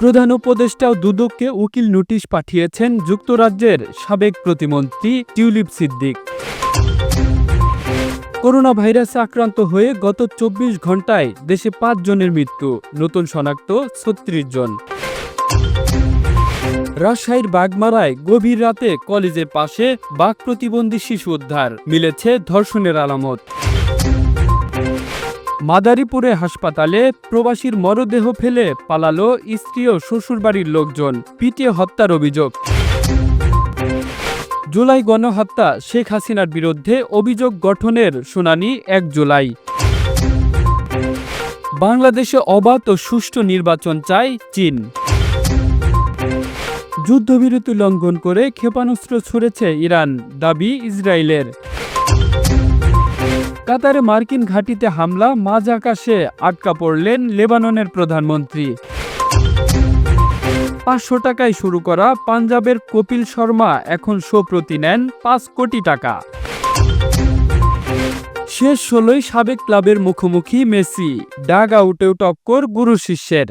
প্রধান উপদেষ্টা দুদককে উকিল নোটিশ পাঠিয়েছেন যুক্তরাজ্যের সাবেক প্রতিমন্ত্রী টিউলিপ সিদ্দিক। করোনা ভাইরাসে আক্রান্ত হয়ে গত চব্বিশ ঘন্টায় দেশে পাঁচ জনের মৃত্যু, নতুন শনাক্ত ছত্রিশ জন। রাজশাহীর বাগমারায় গভীর রাতে কলেজের পাশে বাঘ প্রতিবন্ধী শিশু উদ্ধার, মিলেছে ধর্ষণের আলামত। মাদারীপুরে হাসপাতালে প্রবাসীর মরদেহ ফেলে পালালো স্ত্রী ও শ্বশুরবাড়ির লোকজন। পিটিয়ে হত্যার অভিযোগ। জুলাই গণহত্যা শেখ হাসিনার বিরুদ্ধে অভিযোগ গঠনের শুনানি এক জুলাই। বাংলাদেশে অবাধ ও সুষ্ঠু নির্বাচন চায় চীন। যুদ্ধবিরতি লঙ্ঘন করে ক্ষেপণাস্ত্র ছুড়েছে ইরান, দাবি ইসরায়েলের। কাতারে মার্কিন ঘাঁটিতে হামলা, মাঝ আকাশে আটকা পড়লেন লেবাননের প্রধানমন্ত্রী। পাঁচশো টাকায় শুরু করা পাঞ্জাবের কপিল শর্মা এখন প্রতি নেন পাঁচ কোটি টাকা। শেষ ষোলোই সাবেক ক্লাবের মুখোমুখি মেসি, ডাগ আউটেও টক্কর গুরু শিষ্যের।